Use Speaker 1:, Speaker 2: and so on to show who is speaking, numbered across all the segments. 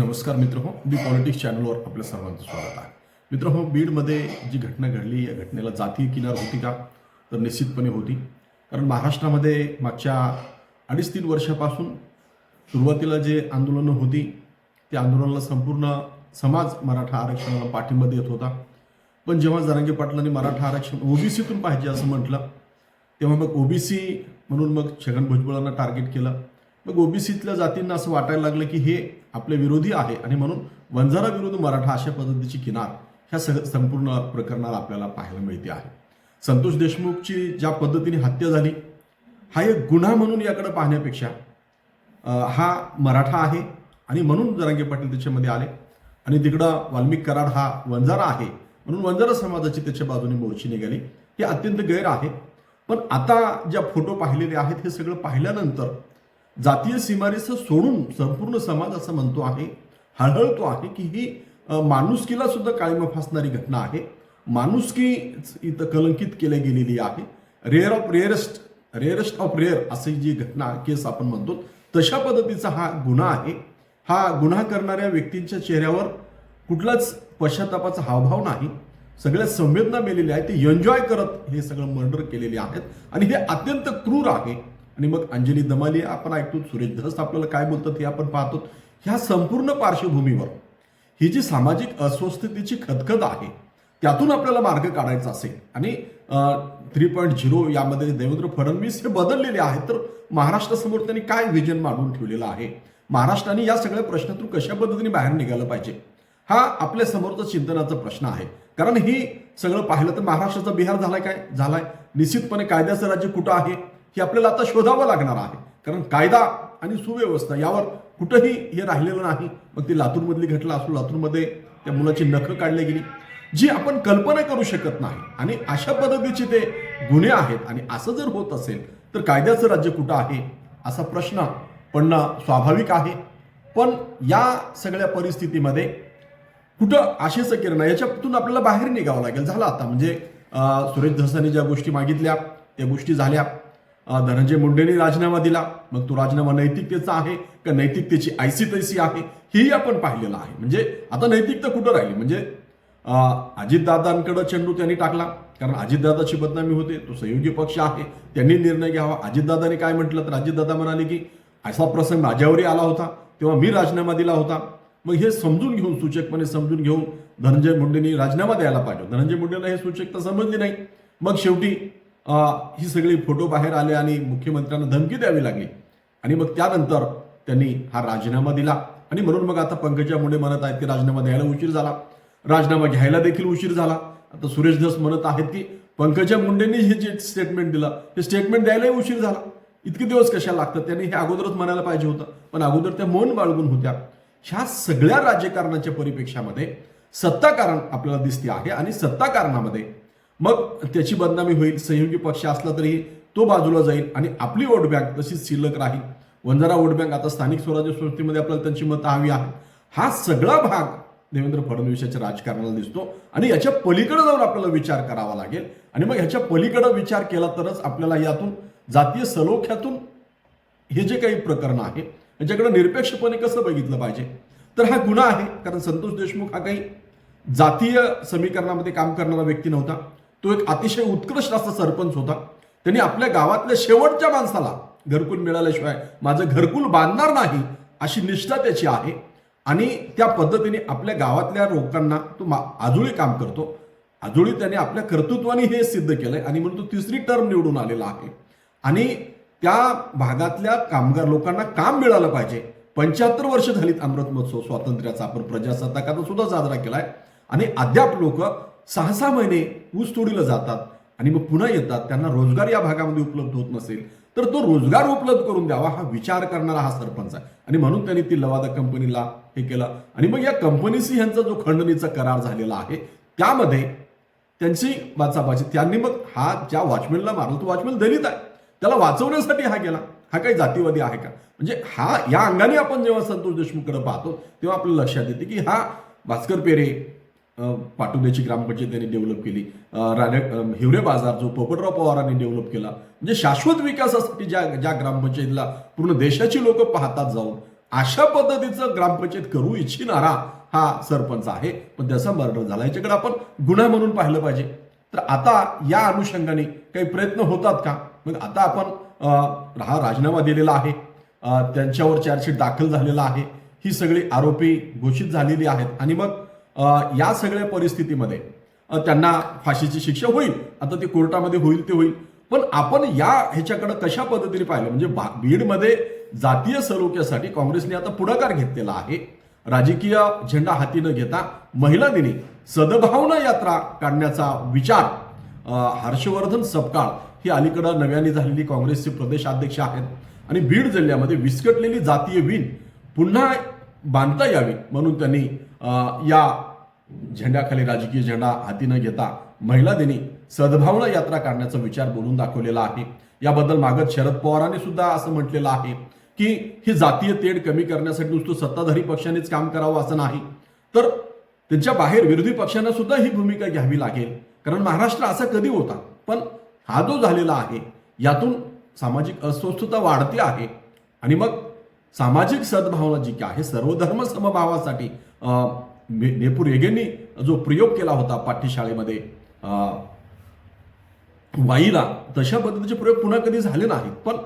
Speaker 1: नमस्कार मित्र हो बी पॉलिटिक्स चॅनलवर आपल्या सर्वांचं स्वागत आहे. मित्र हो बीडमध्ये जी घटना घडली या घटनेला जातीय किनार होती का? तर निश्चितपणे होती. कारण महाराष्ट्रामध्ये मागच्या अडीच तीन वर्षापासून सुरुवातीला जे आंदोलनं होती त्या आंदोलनाला संपूर्ण समाज मराठा आरक्षणाला पाठिंबा देत होता. पण जेव्हा जरांगे पाटलांनी मराठा आरक्षण ओबीसीतून पाहिजे असं म्हटलं तेव्हा मग ओबीसी म्हणून मग छगन भुजबळांना टार्गेट केलं. मग ओबीसीतल्या जातींना असं वाटायला लागलं की हे आपले विरोधी आहे आणि म्हणून वंजारा विरुद्ध मराठा अशा पद्धतीची किनार ह्या सग संपूर्ण प्रकरणाला आपल्याला पाहायला मिळते आहे. संतोष देशमुखची ज्या पद्धतीने हत्या झाली हा एक गुन्हा म्हणून याकडे पाहण्यापेक्षा हा मराठा आहे आणि म्हणून जरांगे पाटील त्याच्यामध्ये आले. आणि तिकडं वाल्मिक कराड हा वंजारा आहे म्हणून वंजारा समाजाची त्याच्या बाजूने मोर्ची निघाली. हे अत्यंत गैर आहे. पण आता ज्या फोटो पाहिलेले आहेत हे सगळं पाहिल्यानंतर जातीय सीमारेषा सोडून संपूर्ण समाज असं म्हणतो आहे हळहळतो आहे की ही माणुसकीला सुद्धा काळीमा फासणारी घटना आहे. माणुसकी इथं कलंकित केल्या गेलेली आहे. Rare of rarest rarest of rare अशी जी घटना केस आपण म्हणतो तशा पद्धतीचा हा गुन्हा आहे. हा गुन्हा करणाऱ्या व्यक्तींच्या चेहऱ्यावर कुठलाच पश्चातापाचा हावभाव नाही. सगळ्या संवेदना मेलेल्या आहेत. ते एन्जॉय करत हे सगळं मर्डर केलेले आहेत. आणि हे अत्यंत क्रूर आहे. आणि मग अंजली दमाली आपण ऐकतो सुरेश धस आपल्याला काय बोलतात हे आपण पाहतो. ह्या संपूर्ण पार्श्वभूमीवर ही जी सामाजिक अस्वस्थतेची खदखद आहे त्यातून आपल्याला मार्ग काढायचा असेल आणि थ्री पॉईंट झिरो यामध्ये देवेंद्र फडणवीस हे बदललेले आहेत तर महाराष्ट्रासमोर त्यांनी काय विजन मांडून ठेवलेलं आहे? महाराष्ट्राने या सगळ्या प्रश्नातून कशा पद्धतीने बाहेर निघालं पाहिजे? हा आपल्या समोरचा चिंतनाचा प्रश्न आहे. कारण ही सगळं पाहिलं तर महाराष्ट्राचा बिहार झालाय काय? झालाय. निश्चितपणे कायद्याचं राज्य कुठं आहे? ही आपल्याला आता शोधावं लागणार आहे. कारण कायदा आणि सुव्यवस्था यावर कुठंही हे राहिलेलं नाही. मग ती लातूरमधली घटना असो लातूरमध्ये त्या मुलाची नखं काढली गेली. जी आपण कल्पना करू शकत नाही. आणि अशा पद्धतीचे ते गुन्हे आहेत. आणि असं जर होत असेल तर कायद्याचं राज्य कुठं आहे? असा प्रश्न पडणं स्वाभाविक आहे. पण या सगळ्या परिस्थितीमध्ये कुठं आशेचं किरण याच्यातून आपल्याला बाहेर निघावं लागेल. झालं आता. म्हणजे सुरेश धसाने ज्या गोष्टी मागितल्या त्या गोष्टी झाल्या. धनंजय मुंडेंनी राजीनामा दिला. मग तो राजीनामा नैतिकतेचा आहे का नैतिकतेची ऐसी तैसी आहे? हेही आपण पाहिलेलं आहे. म्हणजे आता नैतिकता कुठं राहिली? म्हणजे अं, अजितदादांकडे चेंडू त्यांनी टाकला. कारण अजितदादाची बदनामी होते. तो सहयोगी पक्ष आहे. त्यांनी निर्णय घ्यावा. अजितदादाने काय म्हटलं? तर अजितदादा म्हणाले की असा प्रसंग माझ्यावरही आला होता. तेव्हा मी राजीनामा दिला होता. मग हे समजून घेऊन सूचकपणे समजून घेऊन धनंजय मुंडेंनी राजीनामा द्यायला पाहिजे धनंजय मुंडेंना हे सूचकता समजली नाही. मग शेवटी ही सगळी फोटो बाहेर आले आणि मुख्यमंत्र्यांना धमकी द्यावी लागली. आणि मग त्यानंतर त्यांनी हा राजीनामा दिला. आणि म्हणून मग आता पंकजा मुंडे म्हणत आहेत की राजीनामा द्यायला उशीर झाला. राजीनामा घ्यायला देखील उशीर झाला. आता सुरेश धस म्हणत आहेत की पंकजा मुंडेंनी हे जे स्टेटमेंट दिलं हे स्टेटमेंट द्यायलाही उशीर झाला. इतके दिवस कशा लागतात? त्यांनी हे अगोदरच म्हणायला पाहिजे होतं. पण अगोदर त्या मौन बाळगून होत्या. ह्या सगळ्या राजकारणाच्या परिपेक्षामध्ये सत्ताकारण आपल्याला दिसते आहे आणि सत्ताकारणामध्ये मग त्याची बदनामी होईल सहयोगी पक्ष असला तरी तो बाजूला जाईल आणि आपली वोट बँक तशीच शिल्लक राहील. वंजारा वोट बँक आता स्थानिक स्वराज्य संस्थेमध्ये आपल्याला त्यांची मतं हवी आहेत. हा सगळा भाग देवेंद्र फडणवीसाच्या राजकारणाला दिसतो आणि याच्या पलीकडे जाऊन आपल्याला विचार करावा लागेल. आणि मग ह्याच्या पलीकडे विचार केला तरच आपल्याला यातून जातीय सलोख्यातून हे जे काही प्रकरण आहे याच्याकडे निरपेक्षपणे कसं बघितलं पाहिजे? तर हा गुन्हा आहे कारण संतोष देशमुख हा काही जातीय समीकरणामध्ये काम करणारा व्यक्ती नव्हता. तो एक अतिशय उत्कृष्ट असा सरपंच होता. त्यांनी आपल्या गावातल्या शेवटच्या माणसाला घरकुल मिळाल्याशिवाय माझं घरकुल बांधणार नाही अशी निष्ठा त्याची आहे. आणि त्या पद्धतीने आपल्या गावातल्या लोकांना तो मा- आजोळी काम करतो. आजोळी त्याने आपल्या कर्तृत्वाने हे सिद्ध केलंय आणि म्हणून तो तिसरी टर्म निवडून आलेला आहे. आणि त्या भागातल्या कामगार लोकांना काम मिळालं पाहिजे. पंच्याहत्तर वर्ष झालीत अमृत महोत्सव स्वातंत्र्याचा आपण प्रजासत्ताकाचा सुद्धा साजरा केलाय. आणि अद्याप लोक सहा सहा महिने ऊस तोडीला जातात आणि मग पुन्हा येतात. त्यांना रोजगार या भागामध्ये उपलब्ध होत नसेल तर तो रोजगार उपलब्ध करून द्यावा हा विचार करणारा हा सरपंच आहे. आणि म्हणून त्यांनी ती लवादा कंपनीला हे केलं. आणि मग या कंपनीशी ह्यांचा जो खंडणीचा करार झालेला आहे त्यामध्ये त्यांची वाचाबाची त्यांनी मग हा ज्या वॉचमॅनला मारला तो वॉचमॅन दलित आहे. त्याला वाचवण्यासाठी हा गेला. हा काही जातीवादी आहे का? म्हणजे हा या अंगाने आपण जेव्हा संतोष देशमुखकडे पाहतो तेव्हा आपल्याला लक्षात येते की हा भास्कर पेरे पाटोद्याची ग्रामपंचायत त्यांनी डेव्हलप केली. राणे हिवरे बाजार जो पोपटराव पवारांनी डेव्हलप केला. म्हणजे शाश्वत विकासासाठी ज्या ज्या ग्रामपंचायतीला पूर्ण देशाची लोक पाहतात जाऊन अशा पद्धतीचं ग्रामपंचायत करू इच्छिणारा हा सरपंच आहे. पण त्याचा मर्डर झाला. याच्याकडे आपण गुन्हा म्हणून पाहिलं पाहिजे. तर आता या अनुषंगाने काही प्रयत्न होतात का? मग आता आपण हा राजीनामा दिलेला आहे. त्यांच्यावर चार्जशीट दाखल झालेला आहे. ही सगळी आरोपी घोषित झालेली आहेत. आणि मग या सगळ्या परिस्थितीमध्ये त्यांना फाशीची शिक्षा होईल आता ते कोर्टामध्ये होईल ते होईल. पण आपण या ह्याच्याकडे कशा पद्धतीने पाहिलं? म्हणजे बा- बीडमध्ये जातीय सलोख्यासाठी काँग्रेसने आता पुढाकार घेतलेला आहे. राजकीय झेंडा हाती न घेता महिला दिनी सद्भावना यात्रा काढण्याचा विचार हर्षवर्धन सपकाळ ही अलीकडं नव्याने झालेली काँग्रेसचे प्रदेशाध्यक्ष आहेत. आणि बीड जिल्ह्यामध्ये विस्कटलेली जातीय वीण पुन्हा बांधता यावी म्हणून त्यांनी या झेंड्याखाली राजकीय झेंडा हाती न घेता महिला दिनी सद्भावना यात्रा काढण्याचा विचार बोलून दाखवलेला आहे. याबद्दल मागत शरद पवारांनी सुद्धा असं म्हटलेलं आहे की ही जातीय तेढ कमी करण्यासाठी नुसतं सत्ताधारी पक्षानेच काम करावं असं नाही. तर त्यांच्या बाहेर विरोधी पक्षांना सुद्धा ही भूमिका घ्यावी लागेल. कारण महाराष्ट्र असा कधी होता पण हा जो झालेला आहे यातून सामाजिक अस्वस्थता वाढते आहे. आणि मग सामाजिक सद्भावना जी काय आहे सर्वधर्म समभावासाठी नेपूर येगेंनी जो प्रयोग केला होता पाठ्यशाळेमध्ये अं, वाईला तशा पद्धतीचे प्रयोग पुन्हा कधी झाले नाहीत. पण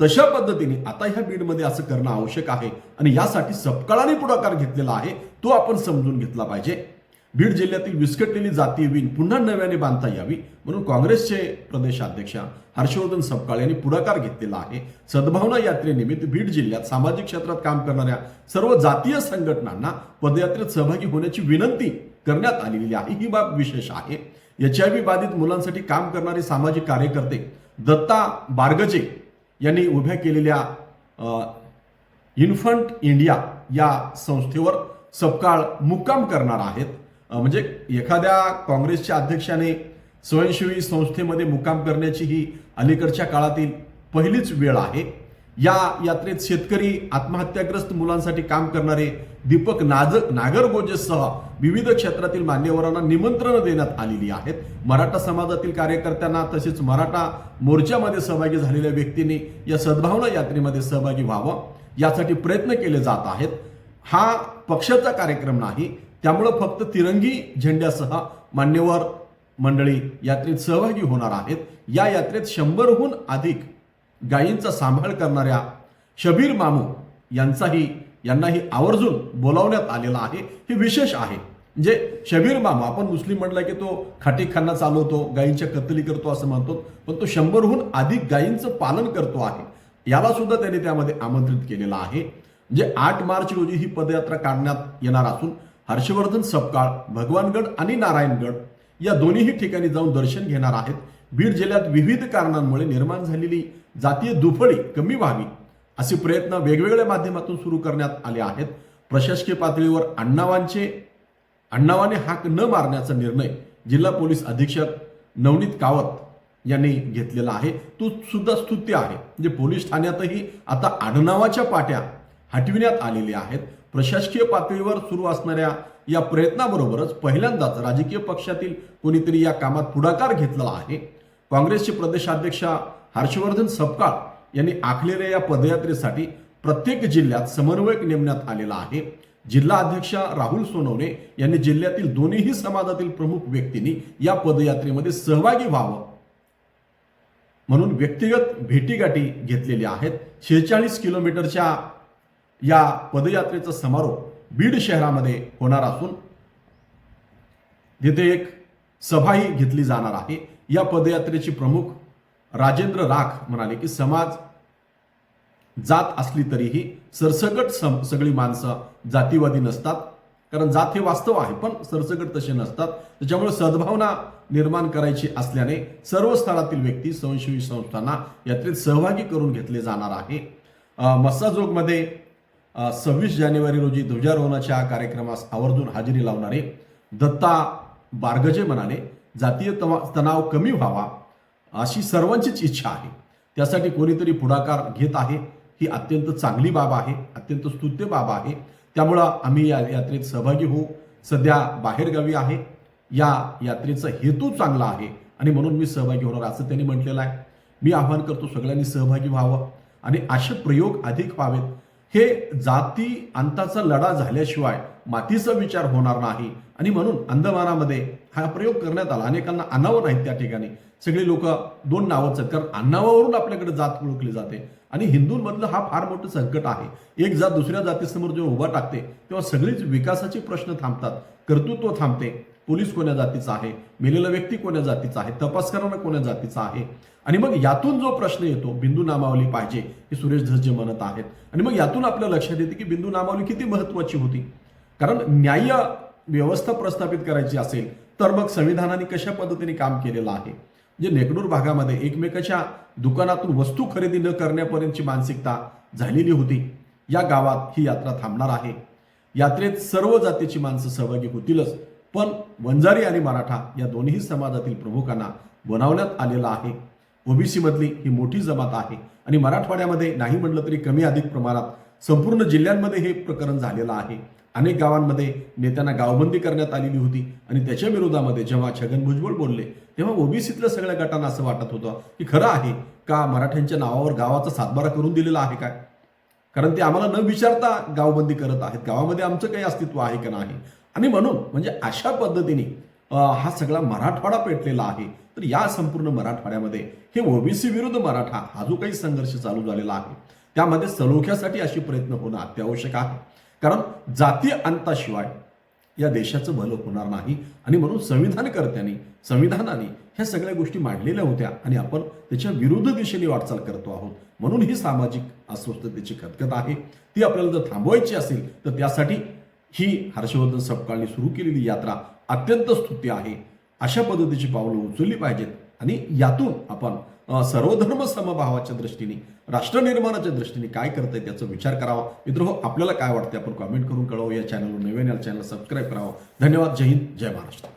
Speaker 1: तशा पद्धतीने आता ह्या बीडमध्ये असं करणं आवश्यक आहे आणि यासाठी सपकाळाने पुढाकार घेतलेला आहे तो आपण समजून घेतला पाहिजे. बीड जिल्ह्यातील विस्कटलेली जातीय विण पुन्हा नव्याने बांधता यावी म्हणून काँग्रेसचे प्रदेशाध्यक्ष हर्षवर्धन सपकाळ यांनी पुढाकार घेतलेला आहे. सद्भावना यात्रेनिमित्त बीड जिल्ह्यात सामाजिक क्षेत्रात काम करणाऱ्या सर्व जातीय संघटनांना पदयात्रेत सहभागी होण्याची विनंती करण्यात आलेली आहे. ही बाब विशेष आहे. एच आय व्ही बाधित मुलांसाठी काम करणारे सामाजिक कार्यकर्ते दत्ता बारगजे यांनी उभ्या केलेल्या इन्फंट इंडिया या संस्थेवर सपकाळ मुक्काम करणार आहेत. म्हणजे एखाद्या काँग्रेसच्या अध्यक्षाने स्वयंसेवी संस्थेमध्ये मुक्काम करण्याची ही अलीकडच्या काळातील पहिलीच वेळ आहे. या यात्रेत शेतकरी आत्महत्याग्रस्त मुलांसाठी काम करणारे दीपक नाज नागरगोजेसह विविध क्षेत्रातील मान्यवरांना निमंत्रण देण्यात आलेली आहेत. मराठा समाजातील कार्यकर्त्यांना तसेच मराठा मोर्चामध्ये सहभागी झालेल्या व्यक्तींनी या सद्भावना यात्रेमध्ये सहभागी व्हावं यासाठी प्रयत्न केले जात आहेत. हा पक्षाचा कार्यक्रम नाही त्यामुळं फक्त तिरंगी झेंड्यासह मान्यवर मंडळी यात्रेत सहभागी होणार आहेत. या यात्रेत शंभरहून अधिक गायींचा सांभाळ करणाऱ्या शबीर मामू यांचाही यांनाही आवर्जून बोलावण्यात आलेला आहे. हे विशेष आहे. म्हणजे शबीर मामू आपण मुस्लिम म्हटलं की तो खाटीखाना चालवतो गायींच्या कत्तली करतो असं म्हणतो पण तो शंभरहून अधिक गायींचं पालन करतो आहे. याला सुद्धा त्यांनी त्यामध्ये आमंत्रित केलेलं आहे. म्हणजे आठ मार्च रोजी ही पदयात्रा काढण्यात येणार असून हर्षवर्धन सपकाळ भगवानगड आणि नारायणगड या दोन्हीही ठिकाणी जाऊन दर्शन घेणार आहेत. बीड जिल्ह्यात विविध कारणांमुळे निर्माण झालेली जातीय दुफळी कमी व्हावी असे प्रयत्न वेगवेगळ्या माध्यमातून सुरू करण्यात आले आहेत. प्रशासकीय पातळीवर अण्णावांचे अण्णावाने हाक न मारण्याचा निर्णय जिल्हा पोलीस अधीक्षक नवनीत कावत यांनी घेतलेला आहे. तो सुद्धा स्तुत्य आहे. म्हणजे पोलीस ठाण्यातही आता आडनावाच्या पाट्या हटविण्यात आलेल्या आहेत. प्रशासकीय पातळीवर सुरू असणाऱ्या या प्रयत्नाबरोबरच पहिल्यांदाच राजकीय पक्षातील कोणीतरी या कामात पुढाकार घेतलेला आहे. काँग्रेसचे प्रदेशाध्यक्ष हर्षवर्धन सपकाळ यांनी आखलेल्या या पदयात्रेसाठी प्रत्येक जिल्ह्यात समन्वयक नेमण्यात आलेला आहे. जिल्हा अध्यक्ष राहुल सोनवणे यांनी जिल्ह्यातील दोन्हीही समाजातील प्रमुख व्यक्तींनी या पदयात्रेमध्ये सहभागी व्हावं म्हणून व्यक्तिगत भेटीगाठी घेतलेल्या आहेत. शेहेचाळीस किलोमीटरच्या या पदयात्रेचा समारोप बीड शहरामध्ये होणार असून तिथे एक सभाही घेतली जाणार आहे. या पदयात्रेची प्रमुख राजेंद्र राख म्हणाले की समाज जात असली तरीही सरसकट सम सगळी माणसं जातीवादी नसतात. कारण जात हे वास्तव आहे पण सरसकट तसे नसतात. त्याच्यामुळे सद्भावना निर्माण करायची असल्याने सर्व स्थळातील व्यक्ती स्वयंसेवी संस्थांना यात्रेत सहभागी करून घेतले जाणार आहे. मस्साजोगमध्ये सव्वीस जानेवारी रोजी ध्वजारोहणाच्या कार्यक्रमास आवर्जून हजेरी लावणारे दत्ता बारगजे म्हणाले जातीय तवा- तणाव कमी व्हावा अशी सर्वांचीच इच्छा आहे. त्यासाठी कोणीतरी पुढाकार घेत आहे. ही अत्यंत चांगली बाब आहे अत्यंत स्तुत्य बाब आहे. त्यामुळं आम्ही या यात्रेत सहभागी होऊ. सध्या बाहेरगावी आहे. या यात्रेचा हेतू चांगला आहे आणि म्हणून मी सहभागी होणार असं त्यांनी म्हटलेलं आहे. मी आवाहन करतो सगळ्यांनी सहभागी व्हावं आणि असे प्रयोग अधिक व्हावेत. हे जाती अंताचा लढा झाल्याशिवाय मातीचा विचार होणार नाही. आणि म्हणून अंदमानामध्ये हा प्रयोग करण्यात आला. अनेकांना आणावं नाहीत त्या ठिकाणी. सगळी लोक दोन नावच आहेत. कारण अन्नावावरून आपल्याकडे जात ओळखली जाते. आणि हिंदूंमधलं हा फार मोठं संकट आहे. एक जात दुसऱ्या जातीसमोर जेव्हा उभा टाकते तेव्हा सगळीच विकासाचे प्रश्न थांबतात. कर्तृत्व थांबते. पोलीस कोण्या जातीचा आहे मेलेला व्यक्ती कोण्या जातीचा आहे तपास करणारा कोण्या जातीचा आहे? आणि मग यातून जो प्रश्न येतो बिंदू नामावली पाहिजे हे सुरेश धसजे म्हणत आहेत. आणि मग यातून आपल्या लक्षात येते की बिंदू नामावली किती महत्वाची होती. कारण न्याय व्यवस्था प्रस्थापित करायची असेल तर मग संविधानाने कशा पद्धतीने काम केलेलं आहे? म्हणजे जे नेकडूर भागामध्ये एकमेकाच्या दुकानातून वस्तू खरेदी न करण्यापर्यंतची मानसिकता झालेली होती. या गावात ही यात्रा थांबणार आहे. यात्रेत सर्व जातीची माणसं सहभागी होतीलच. पण वंजारी आणि मराठा या दोन्ही समाजातील प्रमुखांना बनवण्यात आलेलं आहे. ओबीसी मधली ही मोठी जमात आहे आणि मराठवाड्यामध्ये नाही म्हटलं तरी कमी अधिक प्रमाणात संपूर्ण जिल्ह्यांमध्ये हे प्रकरण झालेलं आहे. अनेक गावांमध्ये नेत्यांना गावबंदी करण्यात आलेली होती आणि त्याच्या विरोधामध्ये जेव्हा छगन भुजबळ बोलले तेव्हा ओबीसीतल्या सगळ्या गटांना असं वाटत होतं की खरं आहे का मराठ्यांच्या नावावर गावाचा सातबारा करून दिलेला आहे काय? कारण ते आम्हाला न विचारता गावबंदी करत आहेत. गावामध्ये आमचं काही अस्तित्व आहे का नाही? आणि म्हणून म्हणजे अशा पद्धतीने हा सगळा मराठवाडा पेटलेला आहे. तर या संपूर्ण मराठवाड्यामध्ये हे ओबीसी विरुद्ध मराठा हा जो काही संघर्ष चालू झालेला आहे त्यामध्ये सलोख्यासाठी अशी प्रयत्न होणं अत्यावश्यक आहे. कारण जातीय अंताशिवाय या देशाचं भलं होणार नाही. आणि म्हणून संविधानकर्त्यांनी संविधानाने ह्या सगळ्या गोष्टी मांडलेल्या होत्या आणि आपण त्याच्या विरुद्ध दिशेने वाटचाल करतो आहोत. म्हणून ही सामाजिक अस्वस्थतेची खतखत आहे. ती आपल्याला जर थांबवायची असेल तर त्यासाठी ही हर्षवर्धन सपकाळने सुरू केलेली यात्रा अत्यंत स्तुती आहे. अशा पद्धतीची पावलं उचलली पाहिजेत आणि यातून आपण सर्वधर्म समभावाच्या दृष्टीने राष्ट्रनिर्माणाच्या दृष्टीने काय करताय त्याचा विचार करावा. मित्र हो आपल्याला काय वाटते आपण कॉमेंट करून कळवू. या चॅनलवर नवीन या चॅनल सबस्क्राईब करावं. धन्यवाद. जय हिंद. जय महाराष्ट्र.